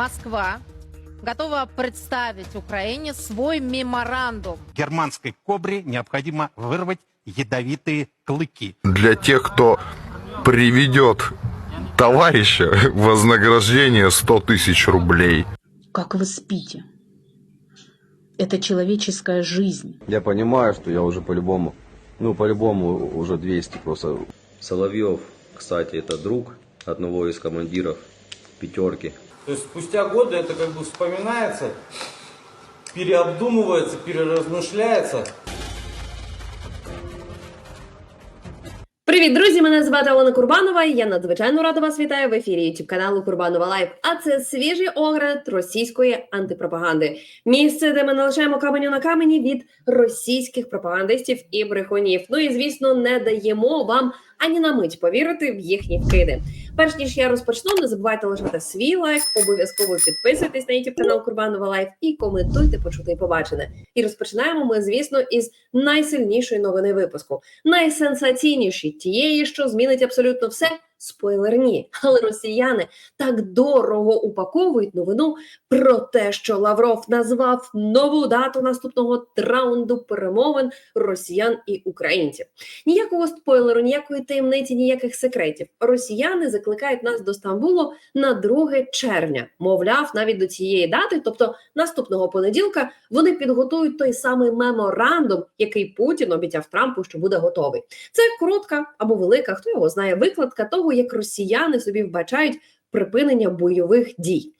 Москва готова представить Украине свой меморандум. германской кобре необходимо вырвать ядовитые клыки. Для тех, кто приведет товарища, вознаграждение 100 тысяч рублей. Как вы спите? Это человеческая жизнь. Я понимаю, что я уже по-любому, ну, по-любому уже 200 просто. Соловьев, кстати, это друг одного из командиров пятерки. То есть спустя годы это как бы вспоминается, переобдумывается, переразмышляется. Привіт, друзі! Мене звати Олена Курбанова. і Я надзвичайно рада вас вітаю в ефірі youtube каналу Курбанова Лайв. А це свіжий огляд російської антипропаганди. Місце, де ми не лишаємо каменю на камені від російських пропагандистів і брехунів. Ну і звісно, не даємо вам ані на мить повірити в їхні вкиди. Перш ніж я розпочну, не забувайте лишати свій лайк, обов'язково підписуйтесь на youtube канал Курбанова Лайф і коментуйте почути і побачене. І розпочинаємо ми, звісно, із найсильнішої новини випуску, найсенсаційніші тієї, що змінить абсолютно все. Спойлерні, але росіяни так дорого упаковують новину про те, що Лавров назвав нову дату наступного раунду перемовин росіян і українців. Ніякого спойлеру, ніякої таємниці, ніяких секретів. Росіяни закликають нас до Стамбулу на 2 червня. Мовляв, навіть до цієї дати, тобто наступного понеділка, вони підготують той самий меморандум, який Путін обіцяв Трампу, що буде готовий. Це коротка або велика, хто його знає, викладка того, як росіяни собі вбачають припинення бойових дій.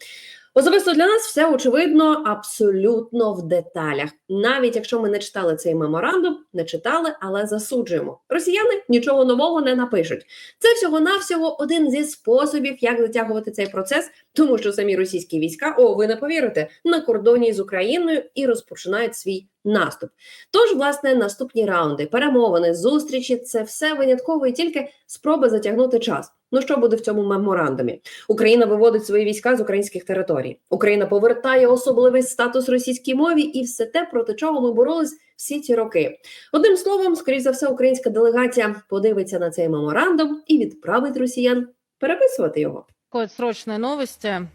Особисто для нас все очевидно абсолютно в деталях. Навіть якщо ми не читали цей меморандум, не читали, але засуджуємо. Росіяни нічого нового не напишуть. Це всього навсього один зі способів, як затягувати цей процес, тому що самі російські війська, о, ви не повірите, на кордоні з Україною і розпочинають свій наступ. Тож, власне, наступні раунди, перемовини, зустрічі це все винятково і тільки спроби затягнути час. Ну що буде в цьому меморандумі? Україна виводить свої війська з українських територій. Україна повертає особливий статус російській мові і все те, проти чого ми боролись всі ці роки. Одним словом, скоріш за все, українська делегація подивиться на цей меморандум і відправить росіян переписувати його. Ходят срочные новости,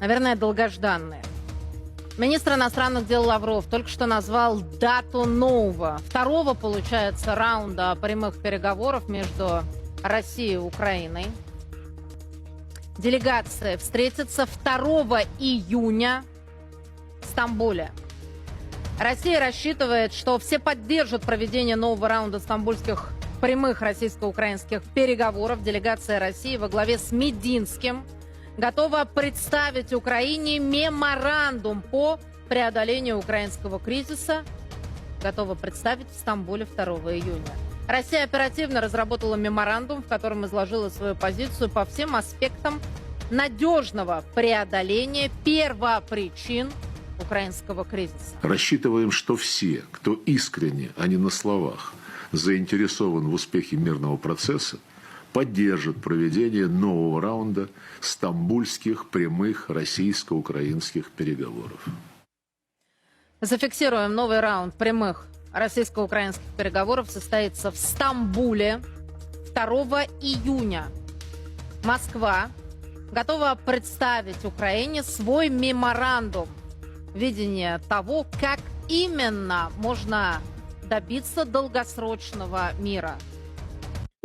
наверное, долгожданные. Министр иностранных дел Лавров только что назвал дату нового, второго, получается, раунда прямых переговоров между Россией и Украиной. Делегация встретится 2 июня в Стамбуле. Россия рассчитывает, что все поддержат проведение нового раунда стамбульских прямых российско-украинских переговоров. Делегация России во главе с Мединским готова представить Украине меморандум по преодолению украинского кризиса. Готова представить в Стамбуле 2 июня. Россия оперативно разработала меморандум, в котором изложила свою позицию по всем аспектам надежного преодоления первопричин украинского кризиса. Рассчитываем, что все, кто искренне, а не на словах, заинтересован в успехе мирного процесса, поддержат проведение нового раунда стамбульских прямых российско-украинских переговоров. Зафиксируем новый раунд прямых российско-украинских переговоров состоится в Стамбуле 2 июня. Москва готова представить Украине свой меморандум видения того, как именно можно добиться долгосрочного мира.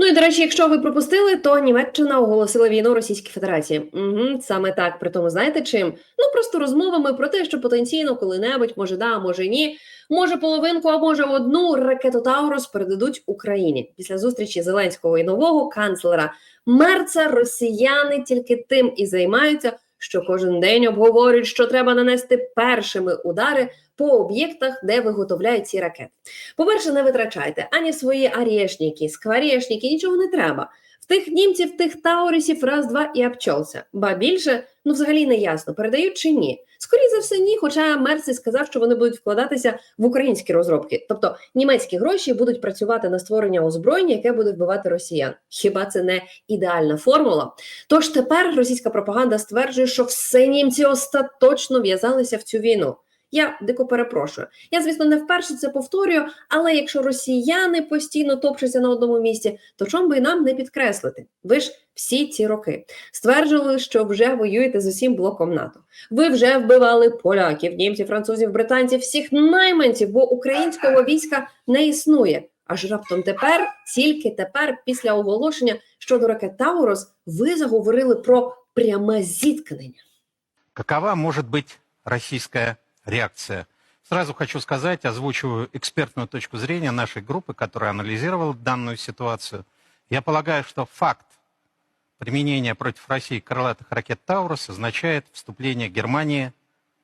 Ну і до речі, якщо ви пропустили, то Німеччина оголосила війну Російській Федерації. Угу, саме так. При тому знаєте чим? Ну просто розмовами про те, що потенційно коли-небудь, може да, може ні. Може половинку, а може одну ракету Таурус передадуть Україні після зустрічі Зеленського і нового канцлера Мерца. Росіяни тільки тим і займаються, що кожен день обговорюють, що треба нанести першими удари по об'єктах, де виготовляють ці ракети. По-перше, не витрачайте ані свої арєшніки, скворєшніки, нічого не треба. В тих німців, тих таурісів раз, два і обчолся. Ба більше, ну взагалі не ясно, передають чи ні. Скоріше за все, ні. Хоча Мерсі сказав, що вони будуть вкладатися в українські розробки, тобто німецькі гроші будуть працювати на створення озброєння, яке буде вбивати росіян. Хіба це не ідеальна формула? Тож тепер російська пропаганда стверджує, що все німці остаточно в'язалися в цю війну. Я дико перепрошую. Я, звісно, не вперше це повторюю, але якщо росіяни постійно топчуться на одному місці, то чому би і нам не підкреслити? Ви ж всі ці роки стверджували, що вже воюєте з усім блоком НАТО. Ви вже вбивали поляків, німців, французів, британців, всіх найманців, бо українського війська не існує. Аж раптом тепер, тільки тепер, після оголошення щодо ракет Таурос, ви заговорили про пряме зіткнення. Какова может быть российская реакция? Сразу хочу сказать, озвучиваю экспертную точку зрения нашей группы, которая анализировала данную ситуацию. Я полагаю, что факт применения против России крылатых ракет «Таурус» означает вступление Германии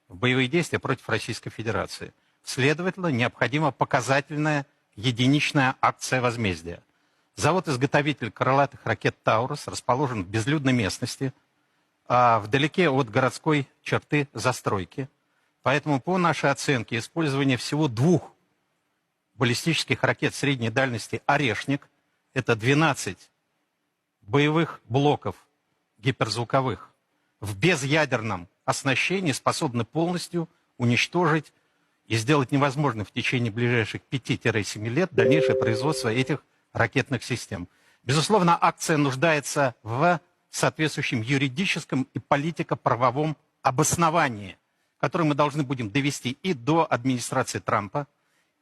в боевые действия против Российской Федерации. Следовательно, необходима показательная единичная акция возмездия. Завод-изготовитель крылатых ракет «Таурус» расположен в безлюдной местности, а вдалеке от городской черты застройки. Поэтому, по нашей оценке, использование всего двух баллистических ракет средней дальности «Орешник» — это 12 боевых блоков гиперзвуковых в безъядерном оснащении способны полностью уничтожить и сделать невозможным в течение ближайших 5-7 лет дальнейшее производство этих ракетных систем. Безусловно, акция нуждается в соответствующем юридическом и политико-правовом обосновании, которое мы должны будем довести и до администрации Трампа,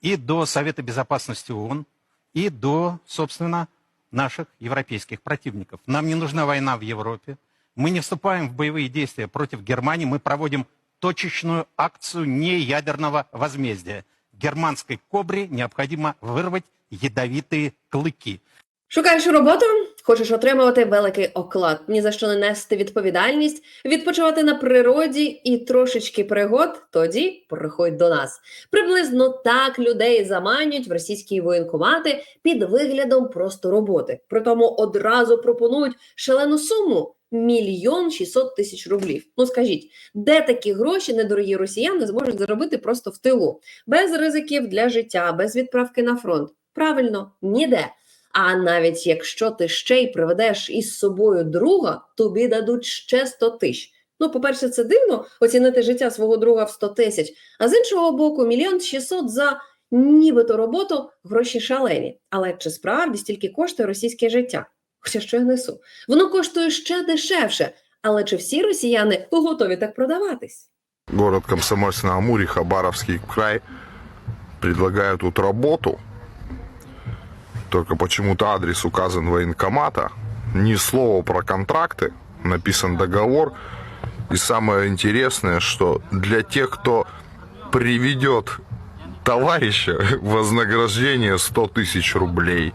и до Совета Безопасности ООН, и до, собственно, наших европейских противников. Нам не нужна война в Европе. Мы не вступаем в боевые действия против Германии. Мы проводим точечную акцию неядерного возмездия. Германской кобре необходимо вырвать ядовитые клыки. Шукаєш роботу? Хочеш отримувати великий оклад, ні за що не нести відповідальність, відпочивати на природі і трошечки пригод? Тоді приходь до нас. Приблизно так людей заманюють в російські воєнкомати під виглядом просто роботи. Притому одразу пропонують шалену суму мільйон шістсот тисяч рублів. Ну скажіть, де такі гроші недорогі росіяни зможуть заробити просто в тилу, без ризиків для життя, без відправки на фронт? Правильно, ніде. А навіть якщо ти ще й приведеш із собою друга, тобі дадуть ще 100 тисяч. Ну, по-перше, це дивно оцінити життя свого друга в 100 тисяч, а з іншого боку, мільйон 600 за нібито роботу гроші шалені. Але чи справді стільки коштує російське життя? Хоча що я несу? Воно коштує ще дешевше. Але чи всі росіяни готові так продаватись? Город Комсомольск-на-Амуре, Хабаровский край предлагают тут работу. Только почему-то адрес указан военкомата. Ни слова про контракты. Написан договор. И самое интересное, что для тех, кто приведет товарища, вознаграждение 100 тысяч рублей.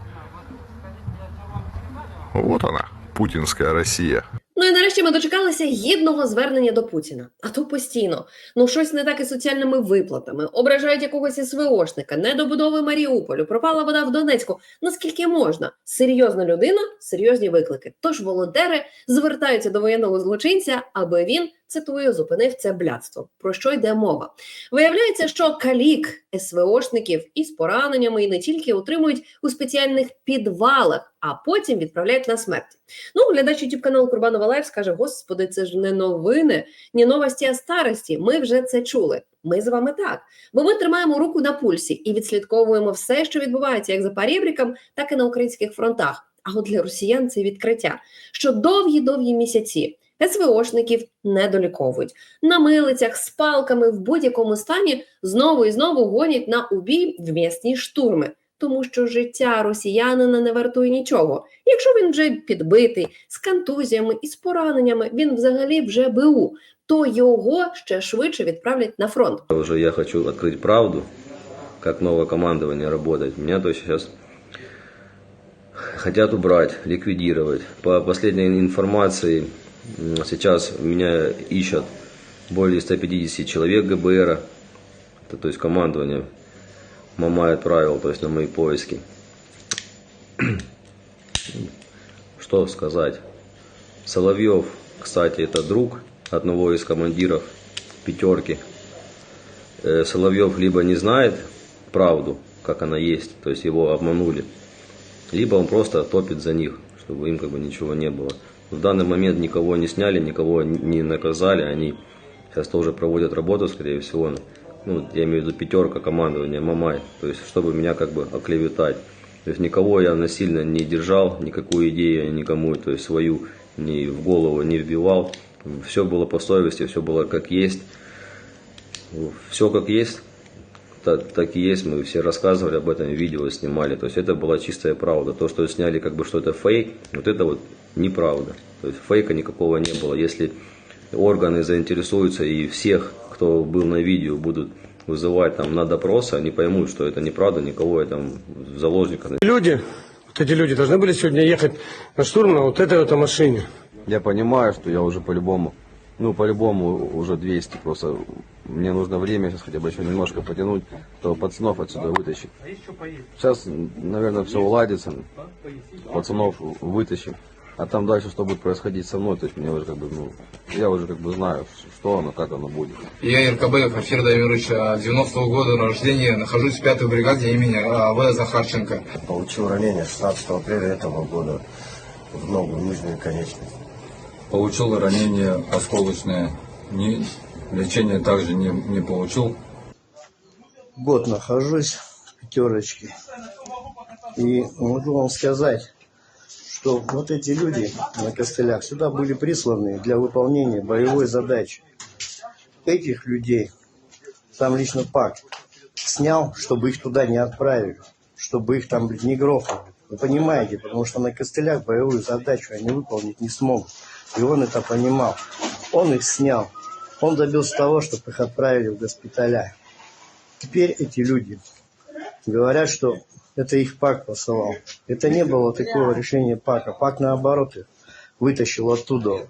Вот она, путинская Россия. Ну і нарешті ми дочекалися гідного звернення до Путіна. А то постійно. Ну щось не так із соціальними виплатами, ображають якогось СВОшника, недобудови Маріуполю, пропала вода в Донецьку. Наскільки можна? Серйозна людина, серйозні виклики. Тож волонтери звертаються до воєнного злочинця, аби він цитую, зупинив це блядство. Про що йде мова? Виявляється, що калік СВОшників із пораненнями і не тільки утримують у спеціальних підвалах, а потім відправляють на смерть. Ну, глядач youtube каналу Курбанова Лайф скаже: Господи, це ж не новини, не новості, а старості. Ми вже це чули. Ми з вами так. Бо ми тримаємо руку на пульсі і відслідковуємо все, що відбувається як за парібріком, так і на українських фронтах. А от для росіян це відкриття, що довгі-довгі місяці СВОшників не доліковують. На милицях з палками в будь-якому стані знову і знову гонять на убій в м'ясні штурми. Тому що життя росіянина не вартує нічого. Якщо він вже підбитий з контузіями і з пораненнями, він взагалі вже БУ, то його ще швидше відправлять на фронт. Уже я хочу открыть правду, как новое командование работает. Меня то сейчас хотят убрать, ликвидировать. По последней информации, сейчас меня ищут более 150 человек ГБР. Это, то есть командование Мамай отправил то есть, на мои поиски. Что сказать? Соловьев, кстати, это друг одного из командиров пятерки. Э, Соловьев либо не знает правду, как она есть, то есть его обманули, либо он просто топит за них, чтобы им как бы ничего не было. В данный момент никого не сняли, никого не наказали, они сейчас тоже проводят работу, скорее всего, ну, я имею в виду пятерка командования Мамай, то есть чтобы меня как бы оклеветать. То есть никого я насильно не держал, никакую идею никому, то есть свою ни в голову не вбивал. Все было по совести, все было как есть. Все как есть, так, так и есть. Мы все рассказывали об этом, видео снимали. То есть это была чистая правда. То, что сняли как бы что это фейк, вот это вот неправда. То есть фейка никакого не было. Если органы заинтересуются и всех, кто был на видео, будут вызывать там на допросы, они поймут, что это неправда, никого я там в заложниках Люди, вот эти люди должны были сегодня ехать на штурм на вот этой вот машине. Я понимаю, что я уже по-любому, ну, по-любому уже 200, просто мне нужно время сейчас хотя бы еще немножко потянуть, чтобы пацанов отсюда вытащить. Сейчас, наверное, все уладится, пацанов вытащим. А там дальше что будет происходить со мной, то есть мне уже как бы, ну, я уже как бы знаю, что оно, как оно будет. Я РКБ Фафир Дамирович, 90-го года рождения, нахожусь в пятой бригаде имени а, В. Захарченко. Получил ранение 16 апреля этого года в ногу, нижнюю конечность. Получил ранение осколочное, не, лечение также не, не получил. Год нахожусь в пятерочке. И могу вам сказать, что вот эти люди на костылях сюда были присланы для выполнения боевой задачи. Этих людей там лично ПАК снял, чтобы их туда не отправили, чтобы их там не грохнули. Вы понимаете, потому что на костылях боевую задачу они выполнить не смогут. И он это понимал. Он их снял. Он добился того, чтобы их отправили в госпиталя. Теперь эти люди говорят, что это их ПАК посылал. Это не было такого решения ПАКа. ПАК наоборот их вытащил оттуда.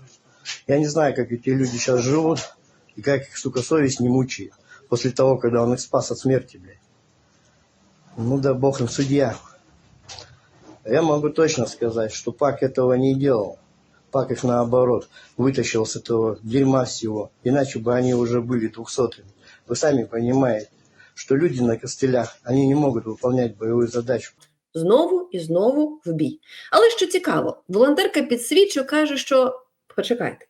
Я не знаю, как эти люди сейчас живут и как их, сука, совесть не мучает после того, когда он их спас от смерти, блядь. Ну да бог им судья. Я могу точно сказать, что ПАК этого не делал. ПАК их наоборот вытащил с этого дерьма всего. Иначе бы они уже были двухсотыми. Вы сами понимаете що люди на костелях вони не можуть виконувати бойову задачу. Знову і знову в бій. Але що цікаво, волонтерка підсвічу каже, що почекайте.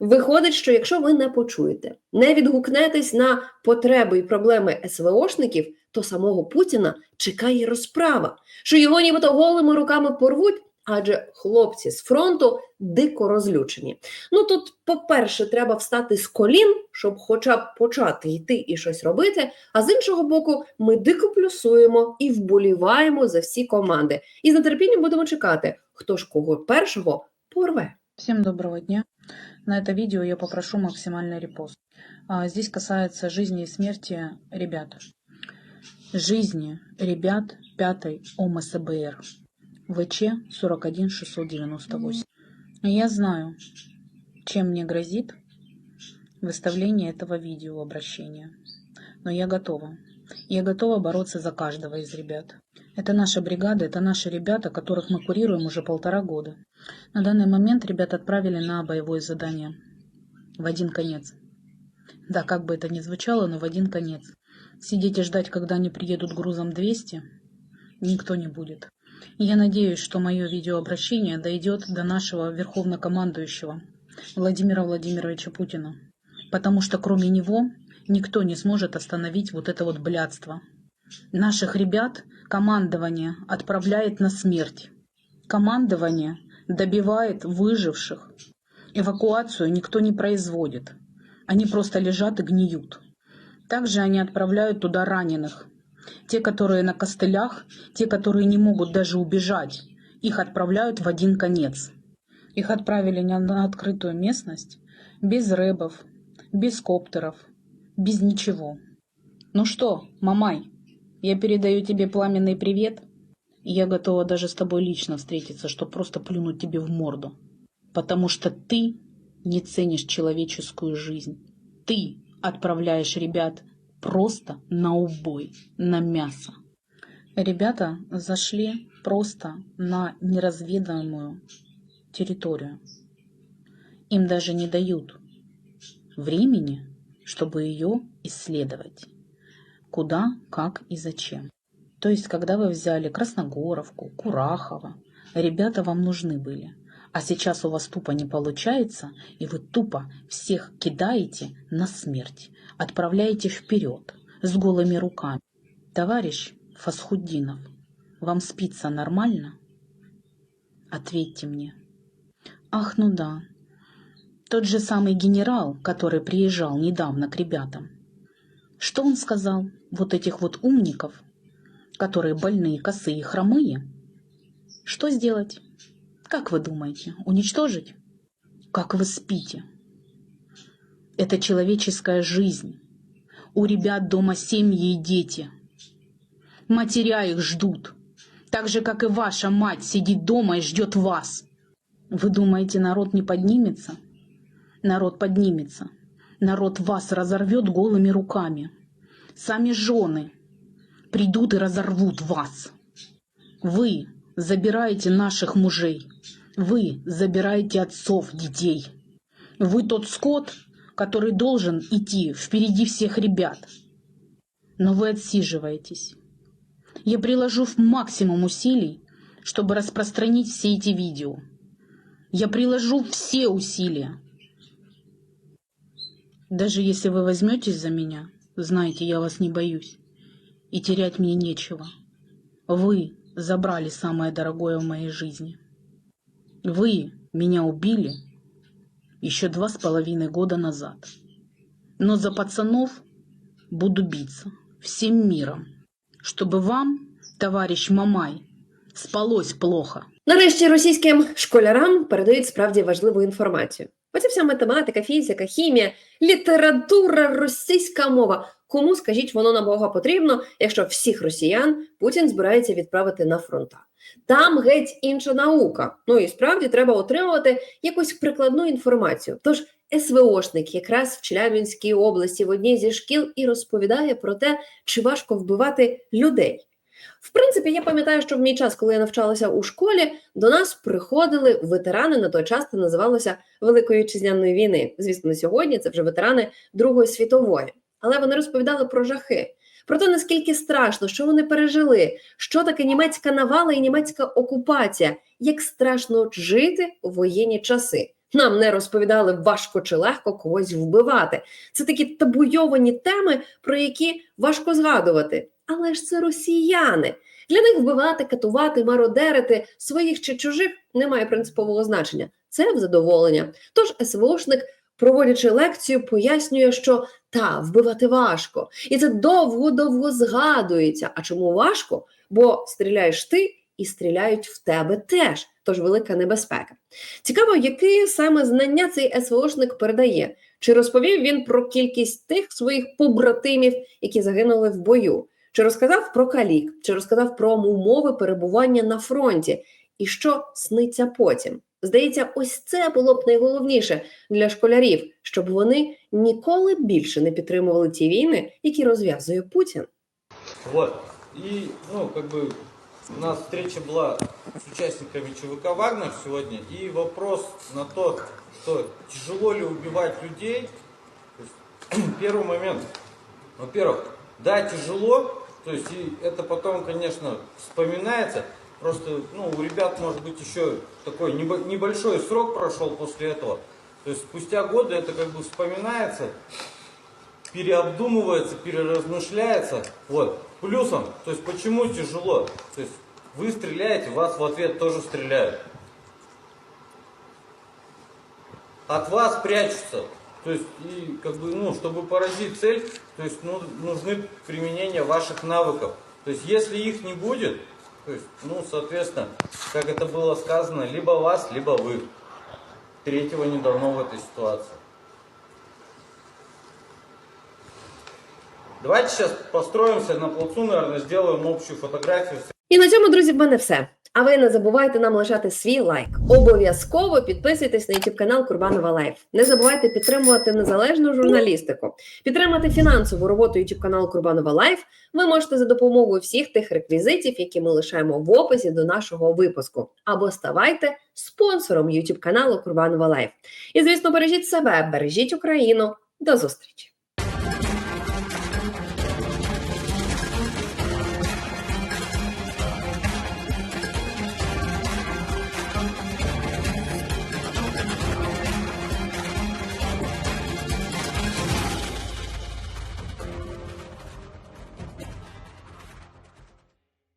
Виходить, що якщо ви не почуєте, не відгукнетесь на потреби і проблеми СВОшників, то самого Путіна чекає розправа, що його нібито голими руками порвуть, адже хлопці з фронту дико розлючені. Ну тут, по-перше, треба встати з колін, щоб хоча б почати йти і щось робити. А з іншого боку, ми дико плюсуємо і вболіваємо за всі команди. І з нетерпінням будемо чекати, хто ж кого першого порве. Всем доброго дня. На это видео я попрошу максимальный репост. Здесь касается жизни и смерти ребят. Жизни ребят 5 ОМСБР. ВЧ 41698. Я знаю, чем мне грозит выставление этого видео обращения. Но я готова. Я готова бороться за каждого из ребят. Это наша бригада, это наши ребята, которых мы курируем уже полтора года. На данный момент ребят отправили на боевое задание. В один конец. Да, как бы это ни звучало, но в один конец. Сидеть и ждать, когда они приедут грузом 200, никто не будет. И я надеюсь, что мое видеообращение дойдет до нашего верховнокомандующего Владимира Владимировича Путина. Потому что кроме него никто не сможет остановить вот это вот блядство. Наших ребят командование отправляет на смерть. Командование добивает выживших. Эвакуацию никто не производит. Они просто лежат и гниют. Также они отправляют туда раненых. Те, которые на костылях, те, которые не могут даже убежать, их отправляют в один конец. Их отправили на открытую местность, без рэбов, без коптеров, без ничего. Ну что, Мамай, я передаю тебе пламенный привет. Я готова даже с тобой лично встретиться, чтобы просто плюнуть тебе в морду. Потому что ты не ценишь человеческую жизнь. Ты отправляешь ребят просто на убой, на мясо. Ребята зашли просто на неразведанную территорию. Им даже не дают времени, чтобы ее исследовать. Куда, как и зачем. То есть, когда вы взяли Красногоровку, Курахово, ребята вам нужны были. А сейчас у вас тупо не получается, и вы тупо всех кидаете на смерть, отправляете вперед, с голыми руками. Товарищ Фасхуддинов, вам спится нормально? Ответьте мне. Ах, ну да. Тот же самый генерал, который приезжал недавно к ребятам. Что он сказал? Вот этих вот умников, которые больные, косые, хромые. Что сделать? Как вы думаете, уничтожить? Как вы спите? Это человеческая жизнь. У ребят дома семьи и дети. Матеря их ждут. Так же, как и ваша мать сидит дома и ждет вас. Вы думаете, народ не поднимется? Народ поднимется. Народ вас разорвет голыми руками. Сами жены придут и разорвут вас. Вы забираете наших мужей. Вы забираете отцов детей. Вы тот скот, который должен идти впереди всех ребят. Но вы отсиживаетесь. Я приложу в максимум усилий, чтобы распространить все эти видео. Я приложу все усилия. Даже если вы возьметесь за меня, знайте, я вас не боюсь. И терять мне нечего. Вы забрали самое дорогое в моей жизни. Вы меня убили еще два с половиной года назад. Но за пацанов буду биться всем миром, чтобы вам, товарищ Мамай, спалось плохо. Нарешті російським школярам передають справді важливу інформацію. Оця вся математика, фізика, хімія, література, російська мова. Кому скажіть, воно на Бога потрібно, якщо всіх росіян Путін збирається відправити на фронта. Там геть інша наука. Ну і справді треба отримувати якусь прикладну інформацію. Тож СВОшник якраз в Челябинській області в одній зі шкіл і розповідає про те, чи важко вбивати людей. В принципі, я пам'ятаю, що в мій час, коли я навчалася у школі, до нас приходили ветерани на той час це називалося Великої вітчизняної війни. Звісно, на сьогодні це вже ветерани Другої світової. Але вони розповідали про жахи, про те, наскільки страшно, що вони пережили, що таке німецька навала і німецька окупація, як страшно жити у воєнні часи. Нам не розповідали важко чи легко когось вбивати. Це такі табуйовані теми, про які важко згадувати. Але ж це росіяни. Для них вбивати, катувати, мародерити своїх чи чужих немає принципового значення. Це в задоволення. Тож СВОшник, проводячи лекцію, пояснює, що та вбивати важко, і це довго-довго згадується. А чому важко? Бо стріляєш ти і стріляють в тебе теж. Тож велика небезпека. Цікаво, які саме знання цей СВОшник передає. Чи розповів він про кількість тих своїх побратимів, які загинули в бою? Чи розказав про калік, чи розказав про умови перебування на фронті, і що сниться потім? Здається, ось це було б найголовніше для школярів, щоб вони ніколи більше не підтримували ті війни, які розв'язує Путін. Вот. И, ну, как бы, у нас встреча была с участниками ЧВК «Вагнер» сегодня, и вопрос на то, что тяжело ли убивать людей. То есть, первый момент. Во-первых, да, тяжело, то есть, и это потом, конечно, вспоминается, Просто, ну, у ребят, может быть, еще такой небо- небольшой срок прошел после этого. То есть спустя годы это как бы вспоминается, переобдумывается, переразмышляется. Вот. Плюсом, то есть почему тяжело? То есть вы стреляете, вас в ответ тоже стреляют. От вас прячутся. То есть, и как бы, ну, чтобы поразить цель, то есть, ну, нужны применение ваших навыков. То есть, если их не будет, то есть, ну, соответственно, как это было сказано, либо вас, либо вы. Третьего не давно в этой ситуации. Давайте сейчас построимся на плацу, наверное, сделаем общую фотографию. І на цьому, друзі, в мене все. А ви не забувайте нам лишати свій лайк. Обов'язково підписуйтесь на YouTube канал Курбанова Лайф. Не забувайте підтримувати незалежну журналістику, підтримати фінансову роботу YouTube каналу Курбанова Лайф. Ви можете за допомогою всіх тих реквізитів, які ми лишаємо в описі до нашого випуску, або ставайте спонсором YouTube каналу Курбанова Лайф. І звісно, бережіть себе, бережіть Україну. До зустрічі!